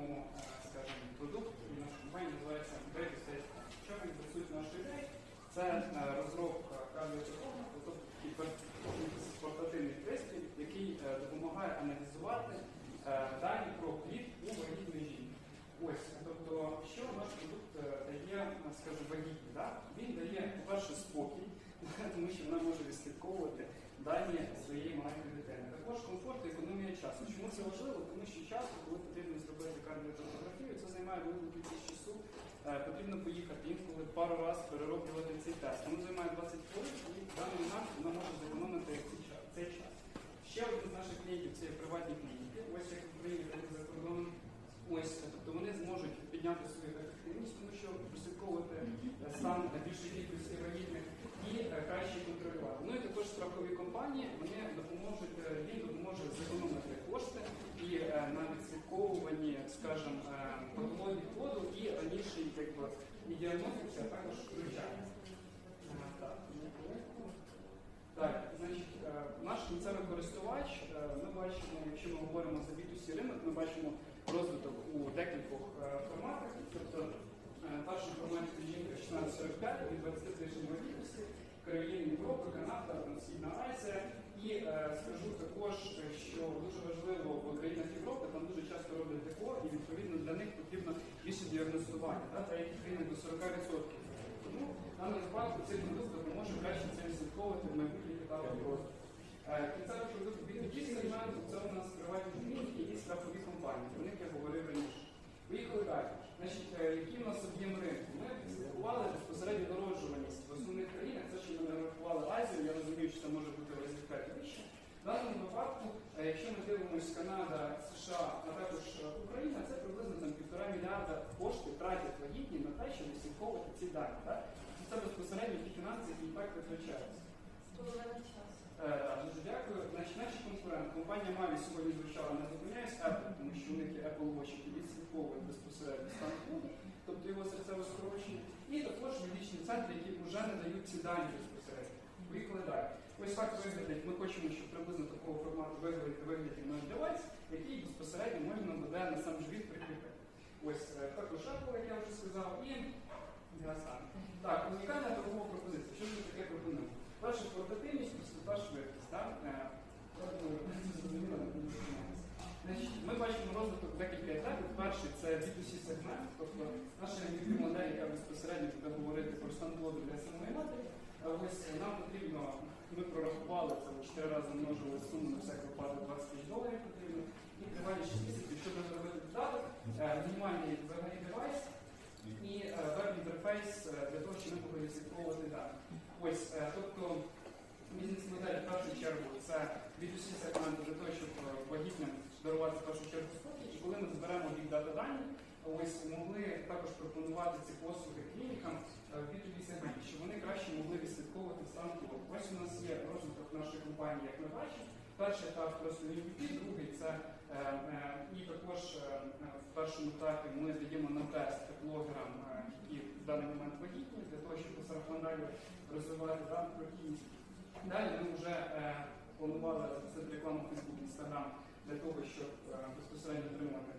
е, скажімо, продукт, і наша компанія називається Data State. Що працює нашої ідеї? Це е, розробка кардіотехнології, тобто портативний пристрій, який е, допомагає аналізувати е, дані про плід у вагітної жінки. Ось, тобто, що наш продукт дає, скажімо, вагітні? Да? Він дає, по-перше, спокій, тому що вона може відслідковувати дані своєї маленької. Також комфорт і економія часу. Чому це важливо? Тому що часто, коли потрібно зробити кардіотомографію, це займає велику кількість часу. Е, Потрібно поїхати інколи пару разів перероблювати цей тест. Воно займає 20 хвилин, і в даний момент вона може зекономити цей час. Ще один з наших клієнтів це приватні клініки. Ось як в Україні, так і за кордоном. Ось, тобто вони зможуть підняти свою ефективність, тому що прослідковувати е, стан більшої кількості вагітних і е, краще контролювати. Ну і також страхові компанії вони допоможуть, е, їм допоможе зекономити кошти і е, на відслідковуванні, скажімо, е, патології ходу і раніше якби, і діагностиці, а також включання. Е, Так, значить, наш кінцевий користувач, ми бачимо, якщо ми говоримо за B2C ринок, ми бачимо розвиток у декількох форматах. Тобто перший формат жінка 1645 від 20 тижнів вагітності, країни Європи, Канада, Східна Азія. І е, скажу також, е, що дуже важливо в країнах Європи там дуже часто роблять ДЕКО, і відповідно для них потрібно більше діагностування, та, яких країнах до 40%. Тому в даному випадку цей продукт допоможе краще це відслідковувати в майбутніх етапах розвитку. Е, Кінцевий продукт B2B це у нас приватні клініки і страхові компанії, про них я говорив раніше. Поїхали далі. Значить, е, який у нас об'єм ринку? Ми слідкували безпосередньо дороджуваність в основних країнах. Це що ми не рахували Азію, я розумію, що це може бути в разів 5 вище. В даному випадку, е, якщо ми дивимося Канада, США, а також е, Україна, це приблизно там півтора мільярда коштів тратять вагітні на те, щоб відслідковувати ці дані. Так? Це безпосередньо ті фінанси, які і так витрачаються. Е, Дуже дякую. Значить, наші конкуренти, компанія Mavі сьогодні звучала, не зупиняюсь Apple, тому що у них є Apple Watch, які відслідковують безпосередньо стан ходу, тобто його серцеве скорочення, і також медичні центри, які вже не дають ці дані безпосередньо. Поїхали далі. Ось так виглядить. Ми хочемо, щоб приблизно такого формату виглядів наш девайс, який безпосередньо можна буде на сам живіт прикріпити. Ось е, також Apple, як я вже сказав, і Діасан. Так, унікальна торгова пропозиція. Що ж ми таке пропонуємо? Перше портативність, простота, швидкість. Е, ми бачимо розвиток декілька етапів. Перший це B2C сегмент, тобто наша модель, яка безпосередньо буде говорити про стан для самої. Е, Ось е, нам потрібно, ми прорахували це 4 рази множили суму на всяк випадок 20 тисяч доларів потрібно. І тривалі 6 місяців, щоб розробити додаток, е, мінімальний взагалі девайс і е, веб-інтерфейс е, для того, щоб ми могли відслідковувати дані. Ось, тобто бізнес-модель в першу чергу це B2C для того, щоб вагітним дарувати в першу чергу спокій. І коли ми зберемо big data дані, ось могли також пропонувати ці послуги клінікам е, в B2B щоб вони краще могли відслідковувати стан клініки. Ось у нас є розвиток нашої компанії, як ми бачимо. Перший етап просто MVP, другий це е, е, і також е, в першому етапі ми даємо на тест блогерам, е, які в даний момент вагітні, для того, щоб сарафандалі розвивати дану прохідність. Далі ми вже е, планували запустити рекламу Facebook, Instagram для того, щоб е, безпосередньо отримати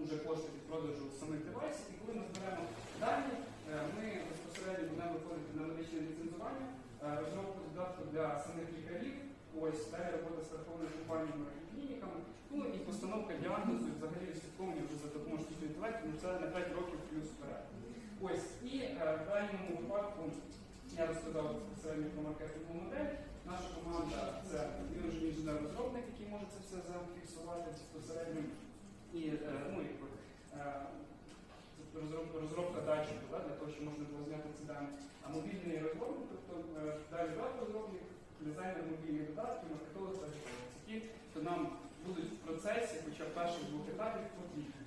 уже кошти від продажу самих девайсів. І коли ми зберемо дані, е, ми безпосередньо будемо виходити на медичне ліцензування, е, розробку додатку для самих лікарів, ось далі робота з страховими компаніями і клініками, ну і постановка діагнозу, і взагалі відслідковування вже за допомогою інтелекту, ну це на 5 років плюс вперед. Ось і е, в даному випадку я розказав безпосередньо про маркетингову модель. Наша команда це інженер-розробник, який може це все зафіксувати безпосередньо. І е, ну, е, розробка датчику да, для того, щоб можна було зняти ці дані. А мобільний розробник, тобто е, далі веб-розробник, дизайнер мобільних додатків, маркетолог та журналіст, які то нам будуть в процесі, хоча б перших двох етапів потрібні.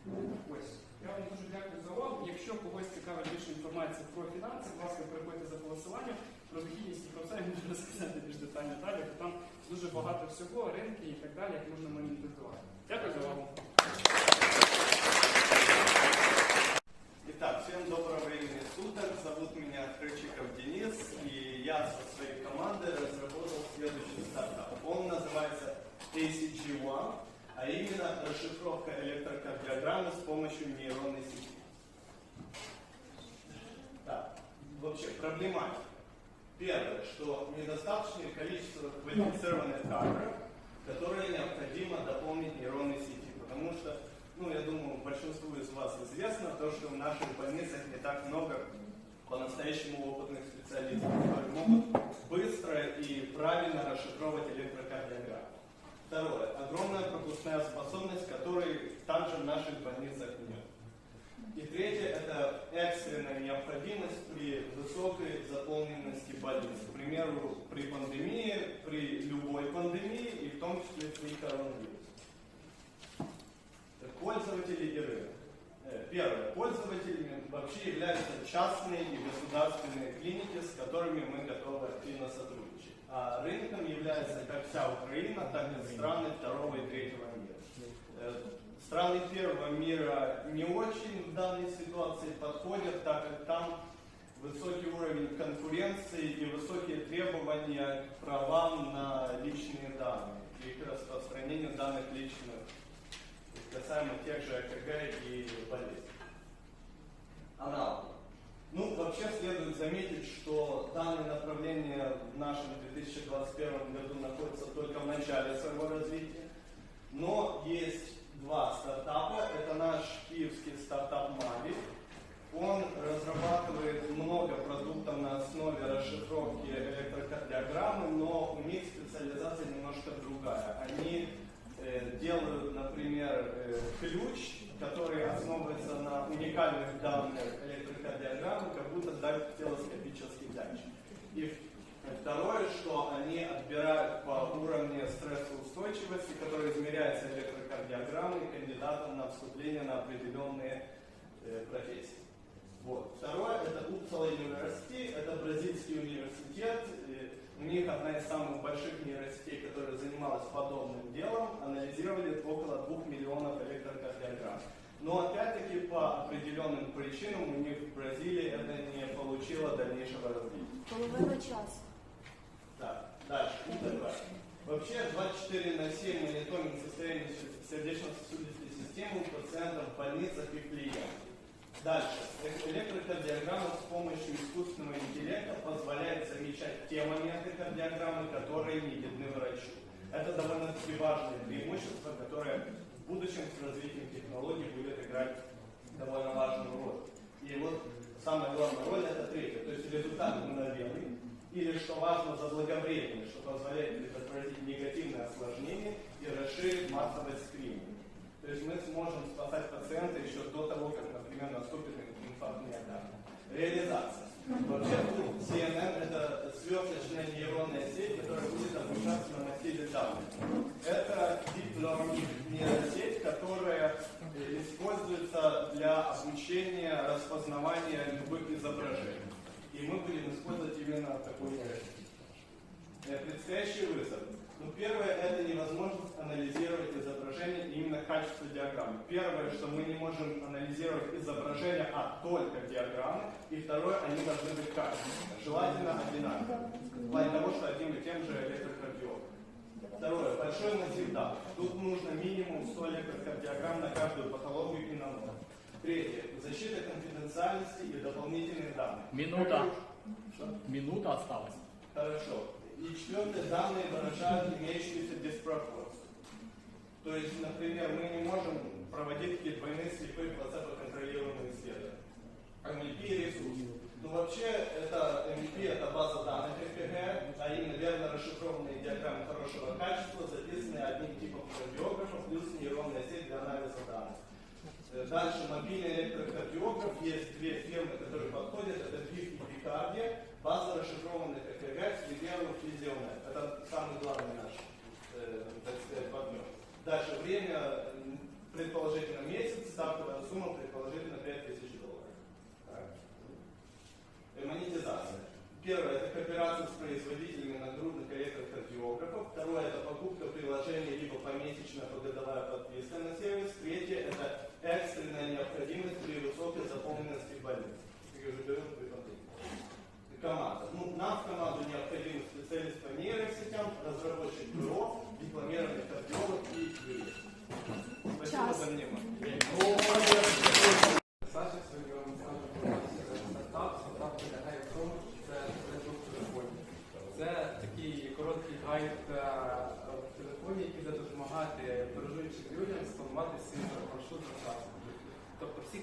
Ось. Я вам дуже дякую за увагу. Якщо когось цікавить більше інформації про фінанси, будь ласка, переходьте за посиланням. Про дохідність і про це я можу більш детально далі, бо там дуже багато всього, ринки і так далі, як можна монетизувати. Дякую за увагу. Я со своей командой разработал следующий стартап. Он называется ACG One. а именно расшифровка электрокардиограммы с помощью нейронной сети. Так, вообще проблематика. Первое, что недостаточное количество квалифицированных кадров, которые необходимо дополнить нейронной сети, потому что, ну, я думаю, большинству из вас известно то, что в наших больницах не так много по-настоящему опытных специалистов, которые могут быстро и правильно расшифровывать электрокардиограмму. Второе. Огромная пропускная способность, которой также в наших больницах нет. И третье – это экстренная необходимость при высокой заполненности больниц. К примеру, при пандемии, при любой пандемии и в том числе при коронавирусе. Пользователи и рынок. Первое. Пользователями вообще являются частные и государственные клиники, с которыми мы готовы активно сотрудничать. А рынком является как вся Украина, так и страны второго и третьего мира. Э, Страны первого мира не очень в данной ситуации подходят, так как там высокий уровень конкуренции и высокие требования к правам на личные данные и к распространению данных личных касаемо тех же ЭКГ и болезней. Аналоги. Ну, вообще следует заметить, что данное направление в нашем 2021 году находится только в начале своего развития. Но есть два стартапа. Это наш киевский стартап Мави. Он разрабатывает много продуктов на основе расшифровки электрокардиограммы, но у них специализация немножко другая. Они делают, например, э, ключ, который основывается на уникальных данных электрокардиограммы, как будто дактилоскопический датчик. И второе, что они отбирают по уровню стрессоустойчивости, который измеряется электрокардиограммой кандидатам на вступление на определенные э, профессии. Вот. Второе – это Uppsala University, это бразильский университет. У них одна из самых больших нейросетей, которая занималась подобным делом, анализировали около 2 миллионов электрокардиограмм. Но опять-таки по определенным причинам у них в Бразилии это не получило дальнейшего развития. Половина часу. Так, дальше, УТП. Вообще 24 на 7 мониторинг состояния сердечно-сосудистой системы у пациентов в больницах и клиентов. Дальше. Электрокардиограмма с помощью искусственного интеллекта позволяет замечать те моменты кардиограммы, которые не видны врачу. Это довольно-таки важное преимущество, которое в будущем с развитием технологий будет играть довольно важную роль. И вот самая главная роль это третья, то есть результат мгновенный, или, что важно, заблаговременный, что позволяет предотвратить негативное осложнение и расширить массовый скрининг. То есть мы сможем спасать пациента еще до того, как, например, наступит инфаркт миокарда. Реализация. Вообще, ну, CNN это сверхсочная нейронная сеть, которая будет обучаться на массиве данных. Это deep learning нейросеть, которая используется для обучения распознавания любых изображений. И мы будем использовать именно такую нейросеть. Предстоящий вызов. Ну, первое, это невозможность анализировать изображение именно качество диаграммы. Первое, что мы не можем анализировать изображение, а только диаграммы. И второе, они должны быть качественны, желательно одинаковые. В плане того, что одним и тем же электрокардиограф. Второе, большой массив данных. Тут нужно минимум 100 электрокардиограмм на каждую патологию и на ноль. Третье, защита конфиденциальности и дополнительных данных. Минута. Что? Минута осталась. Хорошо. И четвертое, данные выражают имеющуюся диспропорцию. То есть, например, мы не можем проводить такие двойные слепые плацебо-контролируемые исследования. MVP ресурс. Ну вообще, это MVP это база данных ЭКГ, а именно верно расшифрованные диаграммы хорошего качества, записанные одним типом кардиографа, плюс нейронная сеть для анализа данных. Э, Дальше мобильный электрокардиограф. Есть две фирмы, которые подходят. Это BIF и Bicardia. База расшифрованных ЭКГ с Libero Physionet. Это самый главный наш, э, так сказать, партнер. Дальше время, предположительно месяц, стартовая сумма предположительно 5000 долларов. Так. Монетизация. Первое – это кооперация с производителями нагрудных электрокардиографов. Второе – это покупка приложения либо помесячная погодовая подписка на сервис. Третье – это экстренная необходимость при высокой заполненности больниц. Я уже говорил, КАМАЗа. Ну, нам в КАМАЗу необходим специалист по нейросетям, разработчик бюро, дипломированный кардиолог и юрист. Спасибо Час. за внимание.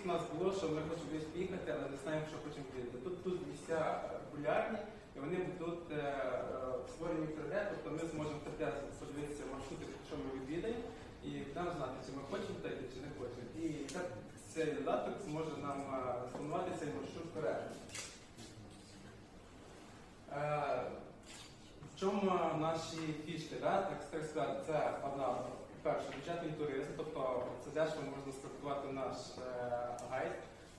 Всіх нас було, що ми хочемо десь поїхати, але не знаємо, що хочемо їхати. Тут тут місця популярні, і вони тут е, е, створені в 3D, тобто ми зможемо 3D подивитися маршрути, що ми відвідаємо, і там знати, чи ми хочемо туди чи не хочемо. І це- цей додаток зможе нам е, спланувати цей маршрут вперед. Е, В чому наші фішки, да? так так сказати, це одна перша бюджетний туризм, тобто це дешево можна спроектувати наш е, гайд,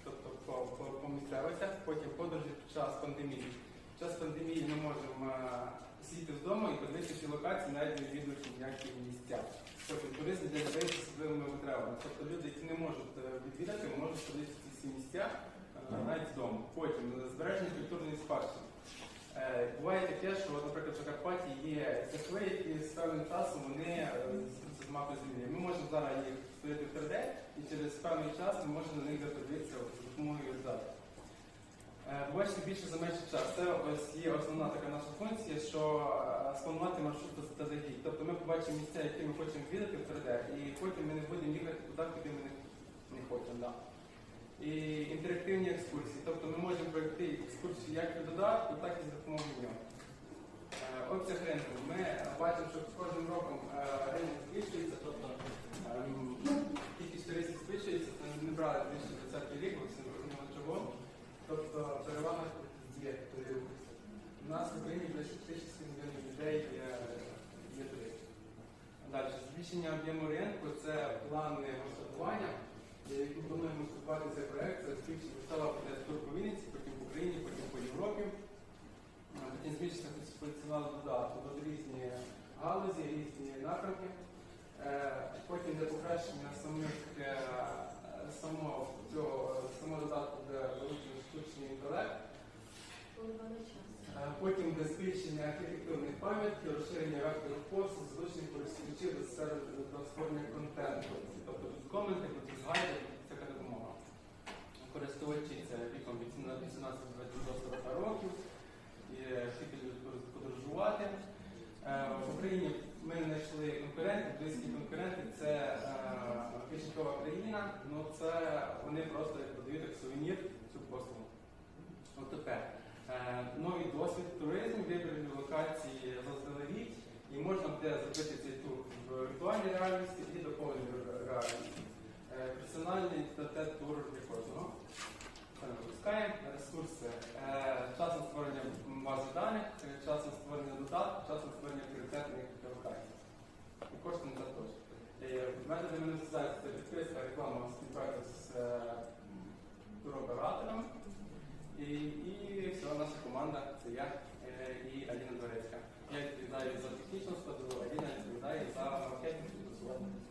тобто по, по, по місцевостях, потім подорожі під час пандемії. Під час пандемії ми можемо е, сидіти вдома і подивитися ці локації, навіть не відвідуючи ніякі місця. Тобто туризм для людей з особливими потребами. Тобто люди, які не можуть е, відвідати, можуть подивитися ці всі місця навіть вдома. Потім збереження культурної спадщини. Е, Буває таке, що, наприклад, в Закарпатті є церкви, які з певним часом вони е, з- з мапи землі. Ми можемо зараз їх створити в 3D, і через певний час ми можемо на них подивитися за допомогою дати. Побачити більше за менший час. Це ось є основна така наша функція, що е, спланувати маршрут загід. Тобто ми побачимо місця, які ми хочемо відвідати в 3D, і потім ми не будемо їхати туди, куди ми не хочемо. Да. І інтерактивні екскурсії. Тобто ми можемо пройти екскурсію як від додатку, так і за допомогою нього. Е, Обсяг ринку. Ми е, бачимо, що з кожним роком е, ринок збільшується, тобто ем, кількість туристів збільшується, це не брали 2020 рік, бо це зрозуміло чого. Тобто перевага є туризм. У нас в Україні близько 30 мільйонів людей є туристів. Далі, збільшення об'єму ринку це плани масштабування. Як ми плануємо вступати цей проект, це стала тур по Вінниці, потім по Україні, потім по Європі. Потім збільшення функціонал додатку до різні галузі, різні напрямки. Е, Потім для покращення самих е, самого цього самого додатку для залучення штучний інтелект. Е, Потім для збільшення архітектурних пам'ятків, розширення векторів послуг, залучення сфери створення контенту. Тобто тут коменти, тут згайди, така допомога. Користувачі це віком від 18 до 40 років, і всі підуть подорожувати. Е, В Україні ми знайшли конкурентів, близькі конкуренти це е, країна, ну це вони просто як подають як сувенір цю послугу. От тепер. Е, Новий досвід туризму, вибрані локації заздалегідь, і можна буде зробити цей тур в віртуальній реальності і доповненій реальності. Е, Персональний тур для кожного. Це випускаємо ресурси. Е, Часом створення бази даних, е, часом створення додатку, часом створення пріоритетних локацій. Кошти на це теж. Е, Методи монетизації це підписка, реклама співпраця з е, туроператорами. І, і вся наша команда це я е, і Аліна Дворецька. Я відповідаю за технічну складову, Okay.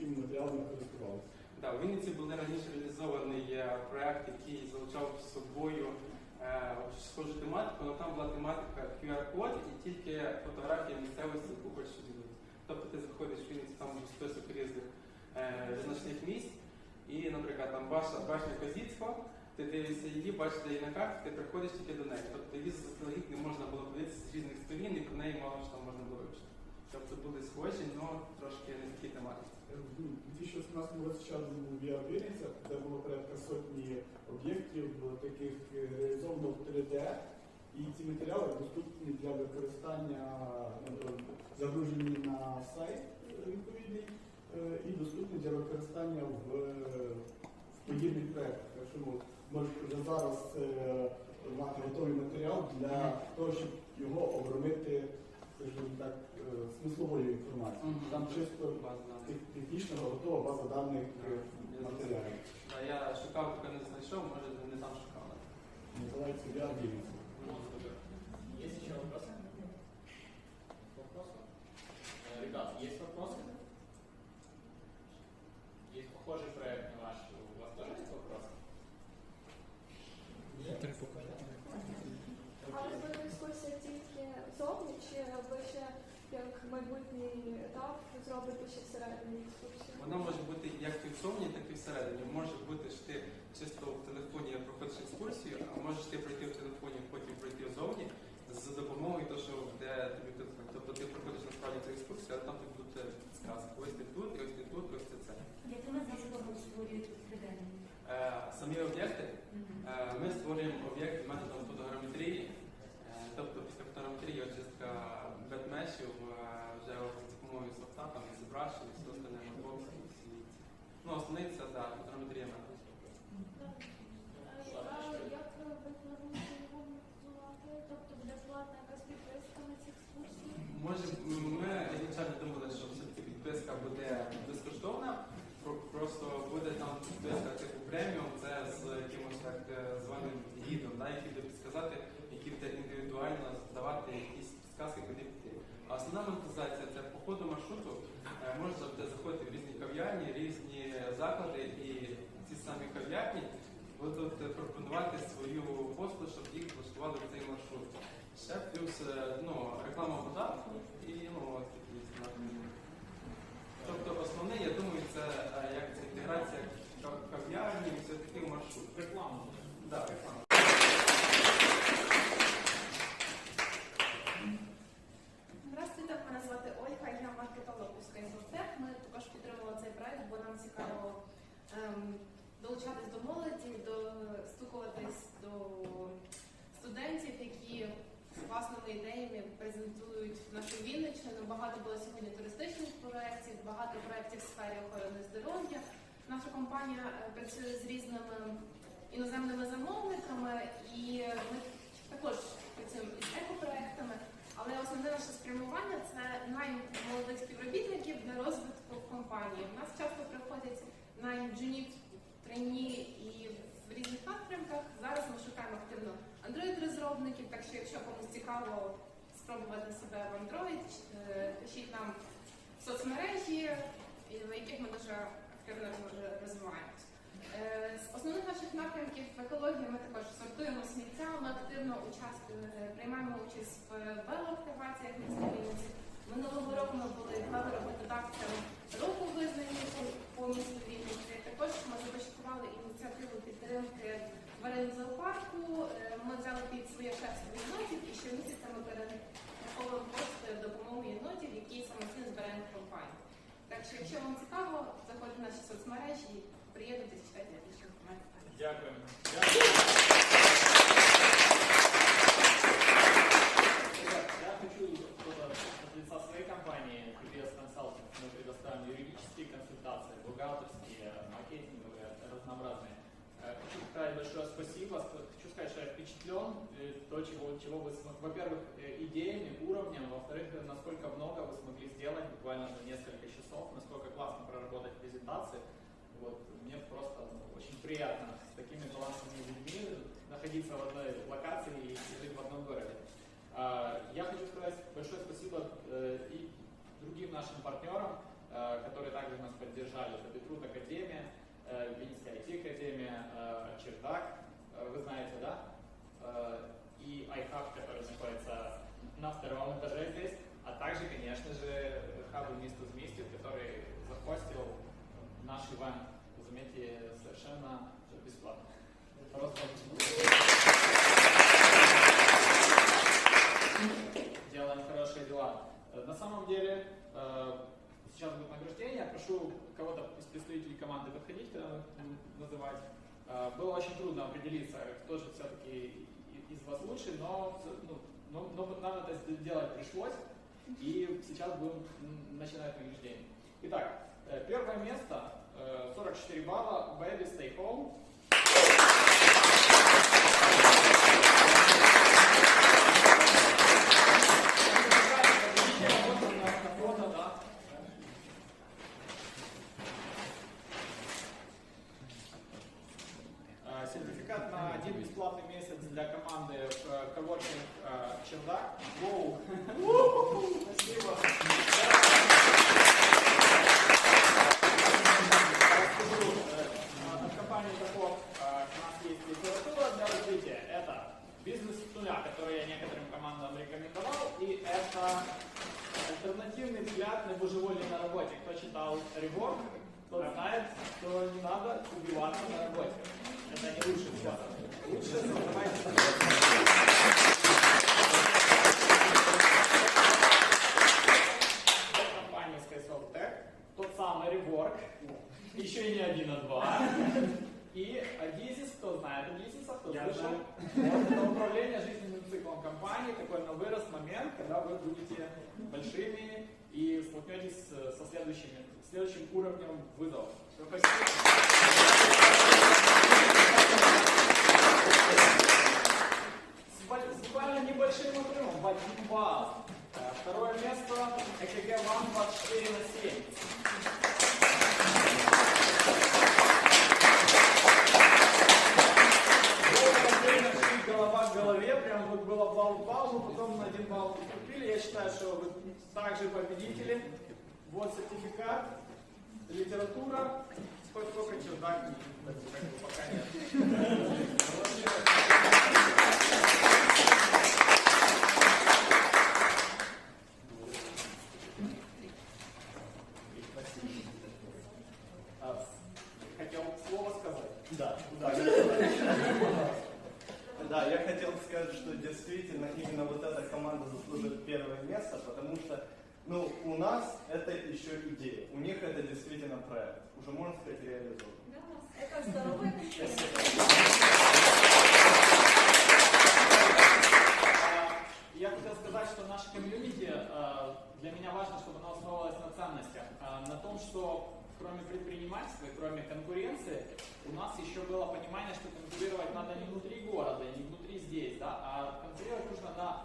Якими матеріалами користувалися? Да, у Вінниці був раніше реалізований е, проект, який залучав з собою е, схожу тематику, але там була тематика QR-код і тільки фотографія місцевості, яку хочеш відвідати. Тобто ти заходиш в Вінниці, там буде список різних е, значних місць, і, наприклад, там башня, башня Козіцько, ти дивишся її, бачиш, її на карті, ти приходиш тільки до неї. Тобто її заздалегідь не можна було подивитися з різних сторін, і про неї мало що там можна було вивчити. Тобто були схожі, але трошки не такі тематики. У 2018 році час був Вінниця, де було порядка сотні об'єктів е, таких е, реалізовано в 3D. І ці матеріали доступні для використання, е, загружені на сайт відповідний і доступні для використання в, в подібних проєктах. Так що ну, можете вже зараз мати готовий матеріал для того, щоб його обробити, скажімо так, е, смисловою інформацією. Мгм. Там чисто База даних. тех- технічно готова база даних е, матеріалів. Да, Я шукав, поки не знайшов, може не там шукав. Називається VR Вінниця. Ну, супер. Есть еще вопросы? Вопросы? Э, Ребят, есть Вона може бути як фіксовані, так і всередині. Може бути, що ти чисто в телефоні проходиш екскурсію, а можеш ти пройти в телефоні, потім пройти зовні з допомогою того, що де тобі тут. Тобто ти проходиш насправді цю екскурсію, а там тобі будуть е, підсказки. Ось ти тут, і ось ти тут, і ось ти це. Якими засобами створюють відповідальність? Е, Самі об'єкти Е, Ми створюємо об'єкт методом фотограметрії, Е, тобто після фотограметрії очистка бетмешів е, вже з допомогою софта, там і зібрашів, і все остальне бокси, всі ці. Ну, основний це да, фотограметрія метод. Як ви плануєте його монетизувати? Тобто буде платна якась підписка на ці екскурсії? Може, м, ми ізначально думали, що все-таки підписка буде безкоштовна, про- просто буде там підписка типу преміум, це з якимось так е, званим гідом, да, який буде підсказати, які буде індивідуально давати якісь підсказки, куди піти. А основна монетизація це по ходу маршруту е, можна буде заходити в різні кав'ярні, різні заклади, і ці самі кав'ярні будуть е, пропонувати свою послугу, щоб їх влаштували в цей маршрут. Ще плюс е, ну, реклама податку і ну, такі. Тобто основне, я думаю, це е, як це інтеграція кав- кав'ярні, все таки маршрут. Рекламу. Да, реклама. Здравствуйте, мене звати Ольга, я маркетолог у Скайзотех. Ми також підтримували цей проект, бо нам цікаво ем, долучатись до молоді, достукуватись до студентів, які з власними ідеями презентують нашу Вінниччину. Багато було сьогодні туристичних проєктів, багато проєктів в сфері охорони здоров'я. Наша компанія е, працює з різними іноземними замовниками, і ми також працюємо із екопроектами. Але основне наше спрямування це найм молодих співробітників для розвитку компанії. У нас часто приходять найм джунів, і в різних напрямках. Зараз ми шукаємо активно Android-розробників, так що якщо комусь цікаво спробувати себе в Android, е, пишіть нам в соцмережі, в яких ми дуже активно роз- розвиваємось. Е, З основних наших напрямків в екології ми також сортуємо сміття, ми активно е, приймаємо участь в велоактиваціях Минулого року ми були велороботодавцем року визнані нашим партнерам, э, которые также нас поддержали. Это Петрут Академия, э, Винницкая IT-академия, э, Чердак, вы знаете, да? И iHub, который находится на втором этаже здесь, а также, конечно же, хаб вместе с Мистью, который захостил наш ивент. Заметьте, совершенно бесплатно. Просто делаем хорошие дела. На самом деле, сейчас будет награждение. Прошу кого-то из представителей команды подходить, называть. Э, Было очень трудно определиться, кто же все-таки из вас лучший, но, ну, но, но нам это сделать пришлось. И сейчас будем начинать награждение. Итак, э, первое место, э, 44 балла, Baby Stay Home. который я некоторым командам рекомендовал, и это альтернативный взгляд на божеволие на работе. Кто читал Rework, тот знает, что не надо убиваться на работе. Это не лучший способ. Лучше создавать тот самый реворк, еще и не один, а два. И Адизис, кто знает Адизиса, кто слышал, это управление жизнью циклом компании, такой на вырос момент, когда вы будете большими и столкнетесь со следующими, следующим уровнем вызовов. С буквально небольшим отрывом, в один балл. Э, Второе место ЭКГ ВАН 24 на 7. Прям вот было балл но потом на один балл уступили. Я считаю, что вы также победители. Вот сертификат, литература. Сколько, сколько чердак, пока нет. А, Хотел слово сказать. Да. Да, Да, я хотел сказать, что действительно именно вот эта команда заслуживает первое место, потому что ну, у нас это еще идея, у них это действительно проект, уже можно сказать реализован. Это здоровая А, Я хотел сказать, что наше комьюнити, а, для меня важно, чтобы оно основывалось на ценностях, а, на том, что кроме предпринимательства и кроме конкуренции, у нас еще было понимание, что конкурировать надо не внутри города, не внутри здесь, да, а конкурировать нужно на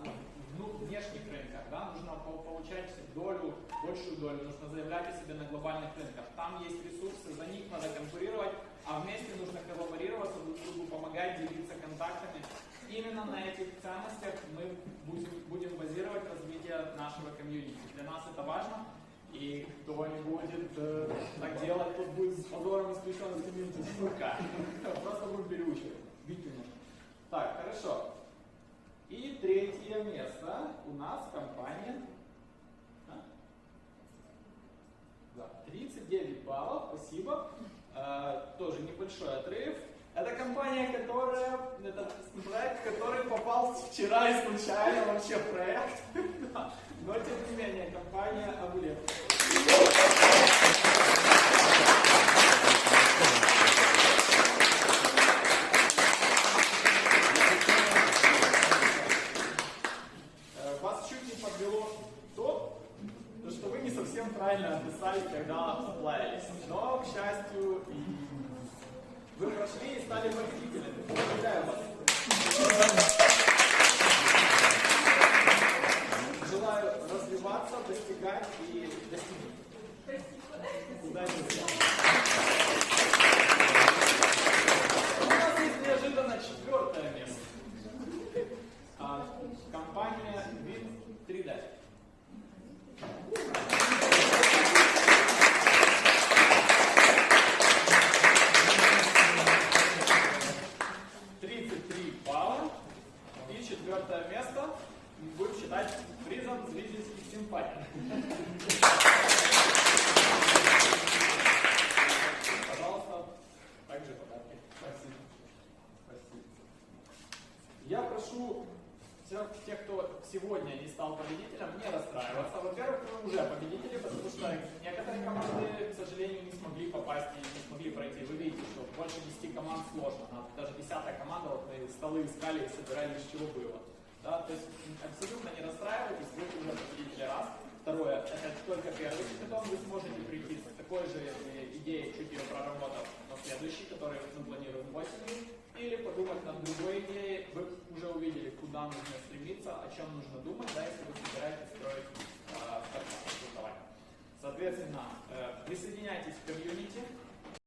ну, внешних рынках, да, нужно по- получать долю, большую долю, нужно заявлять о себе на глобальных рынках. Там есть ресурсы, за них надо конкурировать, а вместе нужно коллаборироваться, друг другу помогать, делиться контактами. Именно на этих ценностях мы будем, будем базировать развитие нашего комьюнити. Для нас это важно, и кто не будет э, так делать, тот будет с позором исключен из комьюнити. Просто будем переучивать. Бить. Так, хорошо. И третье место у нас компания. А? Да, 39 баллов, спасибо. Э, тоже небольшой отрыв. Это компания, которая, это проект, который попал вчера и случайно вообще проект. Но тем не менее, компания Абулет. Э, Вас чуть не подвело то, то, что вы не описали, когда оплавились. Но, к счастью, вы прошли и стали победителями. Поздравляю вас. Желаю развиваться, достигать и достигнуть. Удачи. У нас неожиданно четвертое место. А, компания Вид 3D. Тридцать три балла. И четвертое место будем считать призом зрительских симпатий. Пожалуйста, также подарки. Спасибо. Спасибо. Я прошу всех, тех, кто сегодня не стал победителем, не расстраиваться. Во-первых, вы уже победители, потому что некоторые команды, к сожалению, не смогли попасть и не смогли пройти. Вы видите, что больше 10 команд сложно. Даже десятая команда, вот мы столы искали и собирали, из чего было. Да, то есть абсолютно не расстраивайтесь, вы уже победители раз. Второе, это только первый хакатон, вы сможете прийти с такой же идеей, чуть ее проработав на следующий, который мы планируем осенью, или подумать над другой идеей, вы уже увидели, куда нужно стремиться, о чем нужно думать, да, если вы собираетесь строить э, стартап, создавать. Соответственно, э, присоединяйтесь к комьюнити,